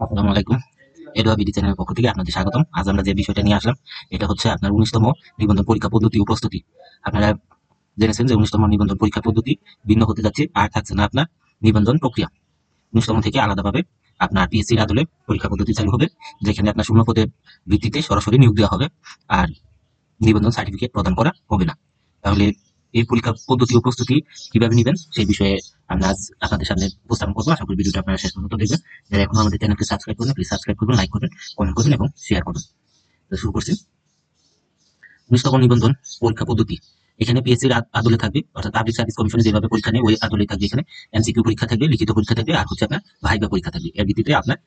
আসসালামু আলাইকুম। এডোয়া বিডি চ্যানেলের পক্ষ থেকে আপনাদের স্বাগতম। আজ আমরা যে বিষয়টা নিয়ে আসলাম, এটা হচ্ছে আপনার উনিশতম নিবন্ধন পরীক্ষা পদ্ধতি ও আপনারা জেনেছেন যে উনিশতম নিবন্ধন পরীক্ষা পদ্ধতি ভিন্ন হতে যাচ্ছে, আর থাকছে না আপনার নিবন্ধন প্রক্রিয়া। উনিশতম থেকে আলাদাভাবে আপনার পিএসসির আদলে পরীক্ষা পদ্ধতি চালু হবে, যেখানে আপনার শূন্য পদের ভিত্তিতে সরাসরি নিয়োগ দেওয়া হবে, আর নিবন্ধন সার্টিফিকেট প্রদান করা হবে না। তাহলে এই পরীক্ষা পদ্ধতি ও প্রস্তুতি কীভাবে নেবেন সেই বিষয়ে আমরা আজ আপনাদের সামনে উপস্থাপন করব। আশা করি ভিডিওটা আপনারা শেষ পর্যন্ত দেখবেন। যারা এখন আমাদের চ্যানেলকে সাবস্ক্রাইব করবেন প্লিজ সাবস্ক্রাইব করবেন লাইক করবেন কমেন্ট করবেন এবং শেয়ার করবেন। শুরু করছি। উনিশতম নিবন্ধন পরীক্ষা পদ্ধতি। এখানে পিএসসির আদলে থাকবে, অর্থাৎ পাবলিক সার্ভিস কমিশনে যেভাবে পরীক্ষা নেই ওই আদলে থাকবে এখানে। এমসিকিউ পরীক্ষা থাকবে, লিখিত পরীক্ষা থাকবে, আর হচ্ছে আপনার ভাইবা পরীক্ষা থাকবে। এর ভিত্তিতে আপনার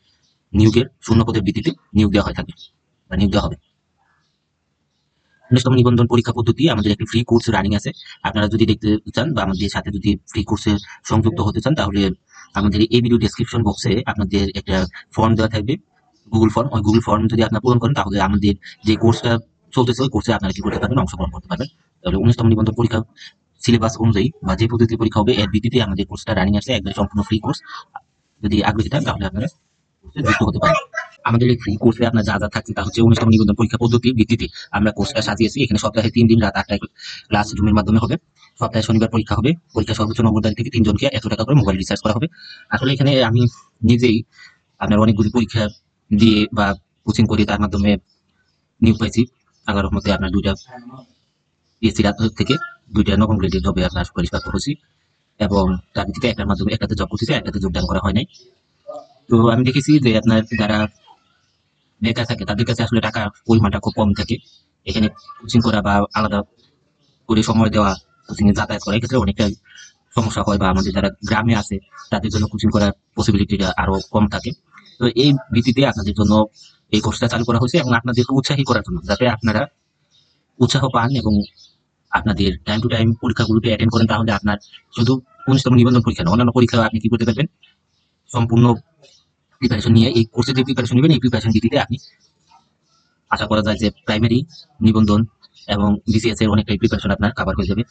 নিয়োগের শূন্য পদের ভিত্তিতে নিয়োগ দেওয়া হয়ে থাকবে, বা নিয়োগ দেওয়া হবে। উনিশতম নিবন্ধন পরীক্ষা পদ্ধতি, আমাদের একটি ফ্রি কোর্স রানিং আছে। আপনারা যদি দেখতে চান বা আমাদের সাথে যদি ফ্রি কোর্সে সংযুক্ত হতে চান, তাহলে আমাদের এই ভিডিও ডেসক্রিপশন বক্সে আপনাদের একটা ফর্ম দেওয়া থাকবে। গুগল ফর্ম ওই গুগল ফর্ম যদি আপনারা পূরণ করেন, তাহলে আমাদের যে কোর্সটা চলতেছে, ওই কোর্সে আপনারা কি করতে পারবেন, অংশগ্রহণ করতে পারবেন। তাহলে উনিশতম নিবন্ধন পরীক্ষা সিলেবাস অনুযায়ী বা যে পদ্ধতি পরীক্ষা হবে, এর ভিত্তিতে আমাদের কোর্সটা রানিং আছে, একদম সম্পূর্ণ ফ্রি কোর্স যদি আগ্রহী থাকেন, তাহলে আপনারা যুক্ত হতে পারেন। আমাদের এই ফ্রি কোর্সে আপনার যা যা থাকছে তা হচ্ছে উনিশতম নিবন্ধন পরীক্ষা পদ্ধতির ভিত্তিতে আমরা কোর্সটা সাজিয়েছি। এখানে সপ্তাহে তিন দিন রাত আটটায় ক্লাস রুমের মাধ্যমে হবে। সপ্তাহে শনিবার পরীক্ষা হবে। পরীক্ষা সর্বোচ্চ নম্বরদারি থেকে তিনজনকে এত টাকা করে মোবাইল রিচার্জ করা হবে। আসলে এখানে আমি নিজেই আপনার অনেকগুলি পরীক্ষা দিয়ে বা কোচিং করে তার মাধ্যমে নিয়োগ পাইছি। আল্লাহর মধ্যে আপনার দুইটা এসি রাত থেকে দুইটা নবম গ্রেডের জবে আপনার সুপারিশ প্রাপ্ত হয়েছি এবং তার ভিত্তিতে একটার মাধ্যমে একটাতে জব করতেছি, একটাতে যোগদান করা হয় নাই। তো আমি দেখেছি যে আপনার যারা বেকার থাকে, তাদের কাছে আসলে টাকা পরিমাণটা খুব কম থাকে। এখানে কোচিং করা বা আলাদা করে সময় দেওয়া কোচিং এ যাতায়াত করা এক্ষেত্রে অনেকটা সমস্যা হয় বা আমাদের যারা গ্রামে আছে, তাদের জন্য কোচিং করার পসিবিলিটিটা আরও কম থাকে। তো এই ভিত্তিতে আপনাদের জন্য এই কোর্সটা চালু করা হয়েছে এবং আপনাদেরকে উৎসাহী করার জন্য, যাতে আপনারা উৎসাহ পান এবং আপনাদের টাইম টু টাইম পরীক্ষাগুলোকে অ্যাটেন্ড করেন, তাহলে আপনার শুধু উনিশতম নিবন্ধন পরীক্ষা অন্যান্য পরীক্ষা আপনি কি করতে পারবেন? সম্পূর্ণ প্রিপারেশন নিয়ে, এই কোর্সে যে প্রিপারেশন নেবেন, এই প্রিপারেশন ভিত্তিতে আপনি আশা করা যায় যে প্রাইমারি নিবন্ধন এবং বিসিএস এর অনেকটাই প্রিপারেশন আপনার কভার হয়ে যাবে।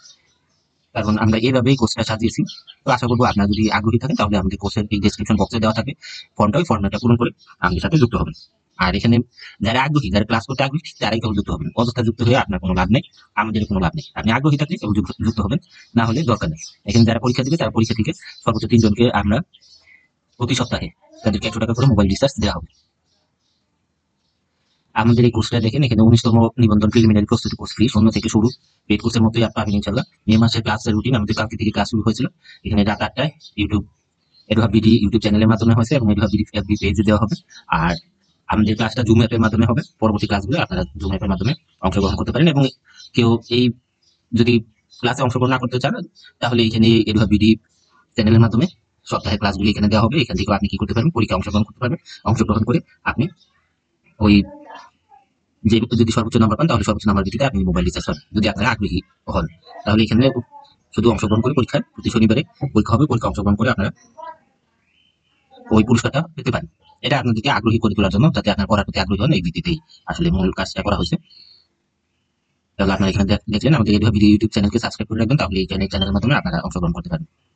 কারণ আমরা এইভাবেই কোর্সটা সাজিয়েছি তো আশা করব আপনারা যদি আগ্রহী থাকেন, তাহলে আমাদের কোর্সের এই ডেসক্রিপশন বক্সে দেওয়া থাকে। ফর্মটা ওই ফর্মটা পূরণ করে আমাদের সাথে যুক্ত হবেন। আর এখানে যারা আগ্রহী, যারা ক্লাস করতে আগ্রহী, তারাই কেবল যুক্ত হবেন। অযথা যুক্ত হয়ে আপনার কোনো লাভ নেই আমাদের কোনো লাভ নেই। আপনি আগ্রহী থাকলে যুক্ত- যুক্ত হবেন, না হলে দরকার নেই। এখানে যারা পরীক্ষা দিবে, তারা পরীক্ষা থেকে সর্বোচ্চ তিনজনকে আমরা প্রতি সপ্তাহে তাদেরকে একশো টাকা করে মোবাইল রিচার্জ দেওয়া হবে। আমাদের এই কোর্সটা দেখেন, এখানে উনিশতম নিবন্ধন প্রিলিমিনারি প্রস্তুতি কোর্স ফ্রি শূন্য থেকে শুরু। পেড কোর্সের মতোই আপনি পাবেন ইনশাল্লাহ মে মাসের ক্লাসের রুটিন আমাদের কালকে থেকে ক্লাস শুরু হয়েছিল। এখানে রাত আটটায় ইউটিউব এডোহা বিডি ইউটিউব চ্যানেলের মাধ্যমে হয়েছে এবং এডোহা বিডি এফবি পেজে দেওয়া হবে। আর আমাদের ক্লাসটা জুম অ্যাপের মাধ্যমে হবে। পরবর্তী ক্লাসগুলো আপনারা জুম অ্যাপের মাধ্যমে অংশগ্রহণ করতে পারেন এবং কেউ এই যদি ক্লাসে অংশগ্রহণ না করতে চান, তাহলে এখানে এডোহা বিডি চ্যানেলের মাধ্যমে সপ্তাহে ক্লাসগুলি এখানে দেওয়া হবে। এখান থেকে আপনি কি করতে পারবেন? পরীক্ষা অংশগ্রহণ করতে পারবেন। অংশগ্রহণ করে আপনি ওই যে যদি সর্বোচ্চ নাম্বার পান, তাহলে সর্বোচ্চ নাম্বার ভিত্তিতে আপনি মোবাইল রিচার্জ পাবেন। যদি আপনারা আগ্রহী হন, তাহলে এখানে শুধু অংশগ্রহণ করে পরীক্ষায় প্রতি শনিবারে পরীক্ষা হবে। পরীক্ষা অংশগ্রহণ করে আপনারা ওই পুরস্কারটা পেতে পারেন। এটা আপনাদেরকে আগ্রহী করে তোলার জন্য, যাতে আপনার পড়ার প্রতি আগ্রহী হন, এই ভিত্তিতেই আসলে মূল কাজটা করা হয়েছে। তাহলে আপনারা এখানে দেখ- দেখলেন আমাদের ইউটিউব চ্যানেলকে সাবস্ক্রাইব করে রাখবেন, তাহলে এই চ্যানেলের মাধ্যমে আপনারা অংশগ্রহণ করতে পারবেন।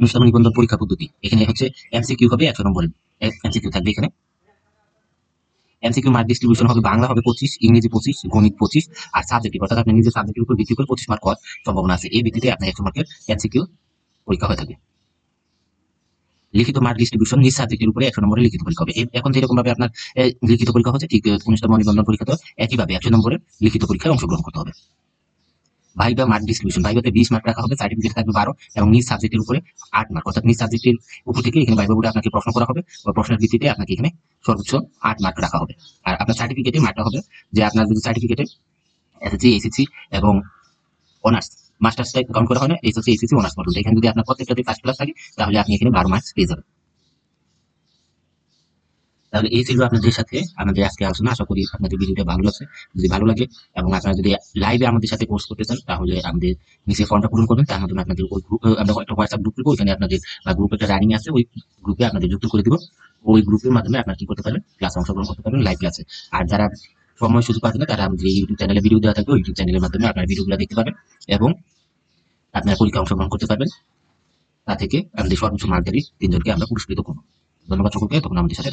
অনুষ্ঠান নিবন্ধন পরীক্ষা পদ্ধতি। এখানে হচ্ছে এমসিকিউ হবে একশো নম্বরের এমসিকিউ থাকবে এখানে। এমসিকিউ মার্ক ডিস্ট্রিবিউশন হবে বাংলা হবে পঁচিশ, ইংরেজি পঁচিশ, গণিত পঁচিশ আর সাবজেক্টিভ অর্থাৎ আপনি নিজের সাবজেক্টের উপর ভিত্তি করে পঁচিশ মার্ক হওয়ার সম্ভাবনা আছে। এই ভিত্তিতে আপনার একশো মার্কের এমসিকিউ পরীক্ষা হয়ে থাকে লিখিত মার্ক ডিস্ট্রিবিউশন নিজ সাবজেক্টের উপরে একশো নম্বরের লিখিত পরীক্ষা হবে। এখন যেরকম ভাবে আপনার লিখিত পরীক্ষা হচ্ছে, ঠিক, উনিশতম নিবন্ধন পরীক্ষা তো একইভাবে একশো নম্বরের লিখিত পরীক্ষায় অংশগ্রহণ করতে হবে। ভাইবা মার্ক ডিস্ট্রিবিউশন ভাইবাতে বিশ মার্ক রাখা হবে সার্টিফিকেট থাকবে বারো এবং নিজ সাবজেক্টের উপরে আট মার্ক অর্থাৎ নিজ সাবজেক্টের উপর থেকে এখানে ভাইবা বোর্ডে আপনাকে প্রশ্ন করা হবে বা প্রশ্নের ভিত্তিতে আপনাকে এখানে সর্বোচ্চ আট মার্ক রাখা হবে। আর আপনার সার্টিফিকেটে মার্কটা হবে যে আপনার যদি সার্টিফিকেটে এসএসসি এসএসসি এবং অনার্স মাস্টার্সটা কাউন্ট করা হয় না এসএসসি এসএসসি অনার্স পর্যন্ত এখানে যদি আপনার প্রত্যেকটাতে ফার্স্ট ক্লাস থাকে, তাহলে আপনি এখানে বারো মার্কস পেয়ে যাবেন। তাহলে এই ছিল আপনাদের সাথে আমাদের আজকে আলোচনা। আশা করি আপনাদের ভিডিওটা ভালো লাগছে। যদি ভালো লাগে এবং আপনারা যদি লাইভে আমাদের সাথে কোর্স করতে চান, তাহলে আমাদের নিচে ফর্মটা পূরণ করবেন। তার মাধ্যমে আপনাদের ওই গ্রুপ আমরা একটা হোয়াটসঅ্যাপ গ্রুপ করব ওইখানে আপনাদের, বা গ্রুপ একটা রানিং আছে, ওই গ্রুপে আপনাদের যুক্ত করে দিব। ওই গ্রুপের মাধ্যমে আপনারা কি করতে পারবেন? ক্লাসে অংশগ্রহণ করতে পারবেন লাইভ ক্লাসে আর যারা সময় সুযোগ পাচ্ছেন না, তারা আমাদের ইউটিউব চ্যানেলে ভিডিও দেওয়া থাকবে। ইউটিউব চ্যানেলের মাধ্যমে আপনার ভিডিওগুলো দেখতে পাবেন এবং আপনার পরীক্ষা অংশগ্রহণ করতে পারবেন। তা থেকে আমাদের সর্বোচ্চ মার্কদারি তিনজনকে আমরা পুরস্কৃত করব। ধন্যবাদ সকলকে। তখন আমাদের সাথে